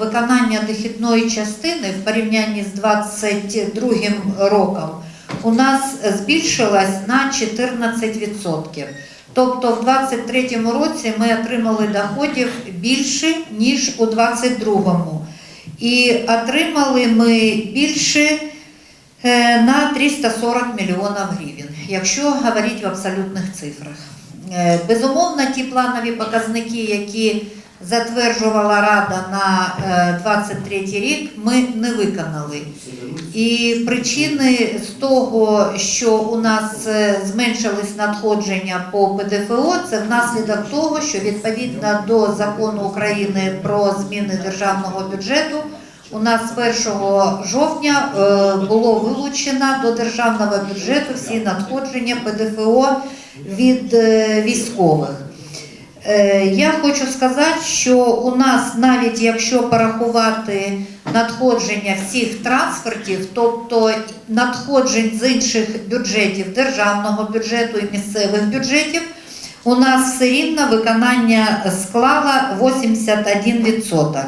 Виконання дохідної частини в порівнянні з 2022 роком у нас збільшилось на 14%. Тобто в 2023 році ми отримали доходів більше, ніж у 2022. І отримали ми більше е, на 340 мільйонів гривень, якщо говорити в абсолютних цифрах. Е, Безумовно, ті планові показники, які затверджувала Рада на е, 23 рік, ми не виконали. І причини з того, що у нас е, зменшились надходження по ПДФО, це внаслідок того, що відповідно до закону України про зміни державного бюджету. У нас з 1 жовтня е, було вилучено до державного бюджету всі надходження ПДФО від е, військових. Е, Я хочу сказати, що у нас навіть якщо порахувати надходження всіх трансфертів, тобто надходжень з інших бюджетів, державного бюджету і місцевих бюджетів, у нас все рівно виконання склало 81%.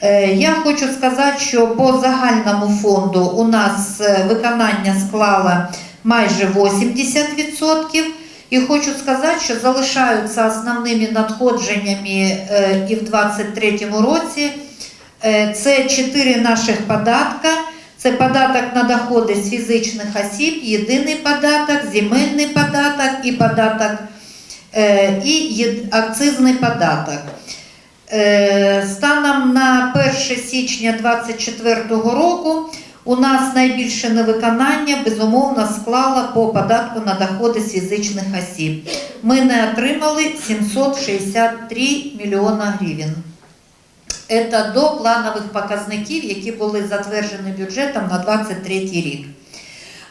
Е, Я хочу сказати, що по загальному фонду у нас е, виконання склало майже 80%. І хочу сказати, що залишаються основними надходженнями е, і в 2023 році. Е, Це чотири наших податка. Це податок на доходи з фізичних осіб, єдиний податок, земельний податок і податок е, і акцизний податок. Станом на 1 січня 2024 року у нас найбільше невиконання безумовно склало по податку на доходи з фізичних осіб. Ми не отримали 763 мільйона гривень. Це до планових показників, які були затверджені бюджетом на 2023 рік.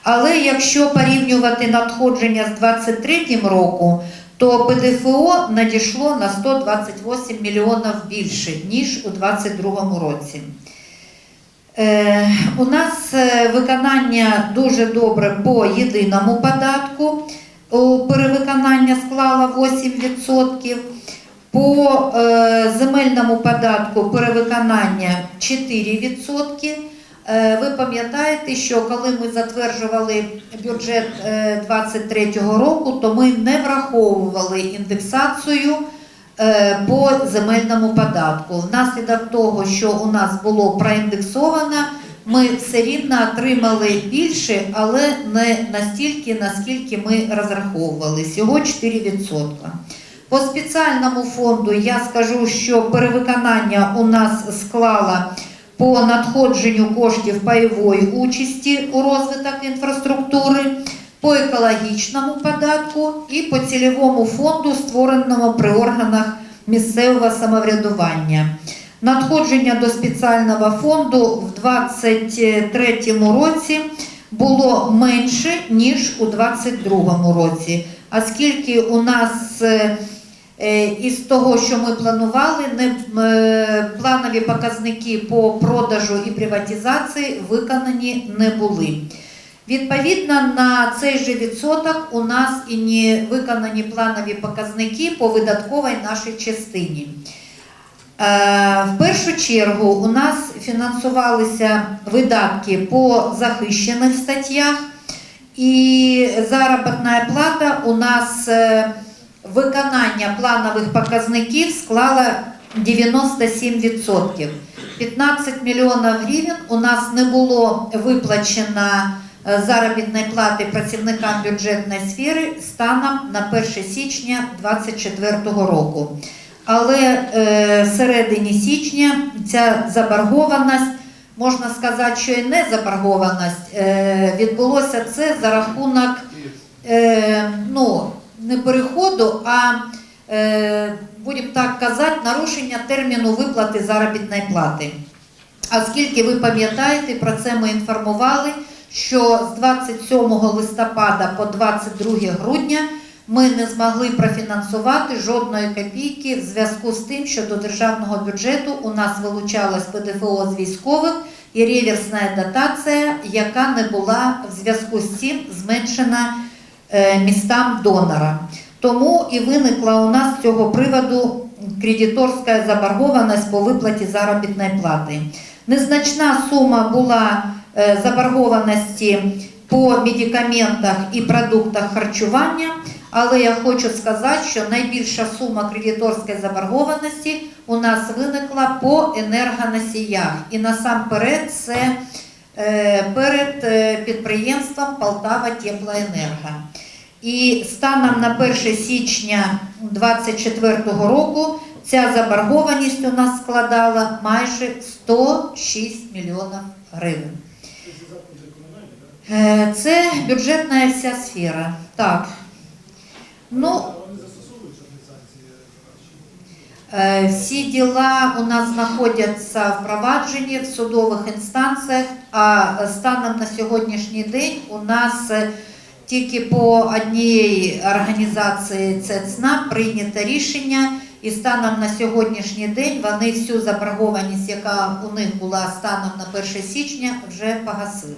Але якщо порівнювати надходження з 2023 роком, то ПДФО надійшло на 128 мільйонів більше, ніж у 2022 році. Е, у нас е, виконання дуже добре по єдиному податку. Перевиконання склало 8%. По е, земельному податку перевиконання 4%. Е, ви пам'ятаєте, що коли ми затверджували бюджет 2023 року, то ми не враховували індексацію по земельному податку. Внаслідок того, що у нас було проіндексовано, ми все рівно отримали більше, але не настільки, наскільки ми розраховували. Всього 4%. По спеціальному фонду я скажу, що перевиконання у нас склало по надходженню коштів пайової участі у розвиток інфраструктури, по екологічному податку і по цільовому фонду, створеному при органах місцевого самоврядування. Надходження до спеціального фонду в 2023 році було менше, ніж у 2022 році, оскільки у нас е, Е, Із того, що ми планували, е, планові показники по продажу і приватизації виконані не були. Відповідно, на цей же відсоток у нас і не виконані планові показники по видатковій нашій частині. Е, В першу чергу у нас фінансувалися видатки по захищених статтях, і заробітна плата у нас. е, виконання планових показників склало 97%. 15 мільйонів гривень у нас не було виплачено заробітної плати працівникам бюджетної сфери станом на 1 січня 2024 року. Але е, в середині січня ця заборгованість, можна сказати, що і не заборгованість, е, відбулося це за рахунок е, ну, не переходу, а е, будемо так казати, нарушення терміну виплати заробітної плати. Оскільки ви пам'ятаєте, про це ми інформували, що з 27 листопада по 22 грудня ми не змогли профінансувати жодної копійки в зв'язку з тим, що до державного бюджету у нас вилучалось ПДФО з військових і реверсна дотація, яка не була в зв'язку з цим зменшена е, містам донора. Тому і виникла у нас з цього приводу кредиторська заборгованість по виплаті заробітної плати. Незначна сума була заборгованості по медикаментах і продуктах харчування, але я хочу сказати, що найбільша сума кредиторської заборгованості у нас виникла по енергоносіях. І насамперед це е, перед е, підприємством Полтава Теплоенерго. І станом на 1 січня 2024 року ця заборгованість у нас складала майже 106 мільйонів гривень. Е, Це бюджетна вся сфера. Так. Ну, Е, Всі діла у нас знаходяться в провадженні в судових інстанціях, а станом на сьогоднішній день у нас е, тільки по одній організації ЦЕЦНА прийнято рішення, і станом на сьогоднішній день вони всю заборгованість, яка у них була станом на 1 січня, вже погасили.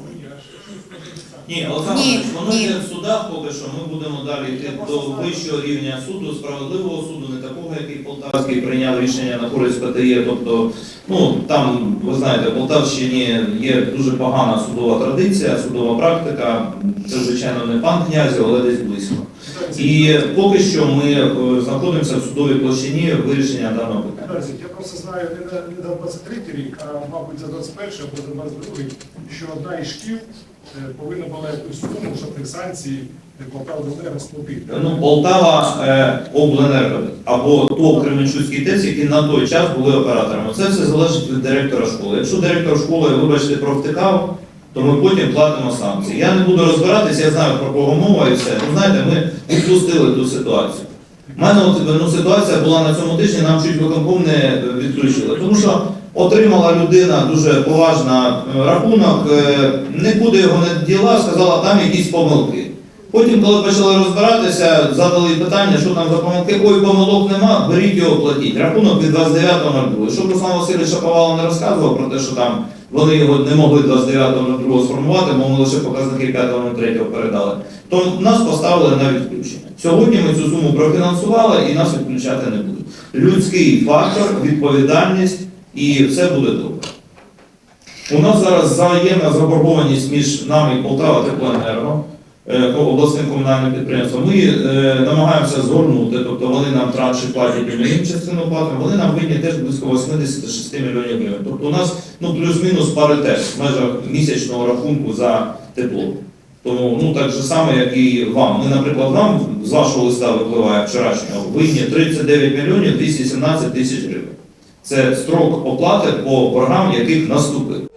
Ні, Олександр, Ні, воно ні. в судах поки що. Ми будемо далі йти до вищого рівня суду, справедливого суду, не такого, який Полтавський прийняв рішення на користь ПТЄ. Тобто, ну там, ви знаєте, в Полтавщині є дуже погана судова традиція, судова практика. Це, звичайно, не пан князю, але десь близько. І поки що ми е, знаходимося в судовій площині вирішення даного питання. Я просто знаю не на, не 23 рік, а мабуть за 21 або за 22, що одна із шкіл е, повинна була якусь суму, щоб тих санкцій Полтава Енерго сплатити. Ну, Полтава е, обленерго або ТОВ Кременчуцький ТЕЦ, які на той час були операторами. Це все залежить від директора школи. Якщо директор школи, вибачте, провтикав, то ми потім платимо санкції. Я не буду розбиратися, я знаю про кого мова і все. Ну, знаєте, ми відпустили ту ситуацію. У мене от, ну, ситуація була на цьому тижні, нам чуть виконком не відключили. Тому що отримала людина дуже поважна е, рахунок, е, нікуди його не діла, сказала, там якісь помилки. Потім, коли почали розбиратися, задали питання, що там за помилки, ой, помилок нема, беріть його, платіть. Рахунок від 29.02. Щоб Руслан Васильович Шаповало не розказував про те, що там вони його не могли 29.02 сформувати, бо ми лише показники 5.03 передали, то нас поставили на відключення. Сьогодні ми цю суму профінансували і нас відключати не будуть. Людський фактор, відповідальність і все буде добре. У нас зараз взаємна заборгованість між нами і Полтава Теплоенерго, обласним комунальним підприємством. Ми е, намагаємося згорнути, тобто вони нам транші платять, і ми їм частину платимо, вони нам винні теж близько 86 мільйонів гривень. Тобто у нас ну, плюс-мінус паритет в межах місячного рахунку за тепло. Тому ну так же саме, як і вам. Ми, наприклад, вам з вашого листа випливає вчорашнього винні 39 мільйонів 217 тисяч гривень. Це строк оплати по боргам, яких наступив.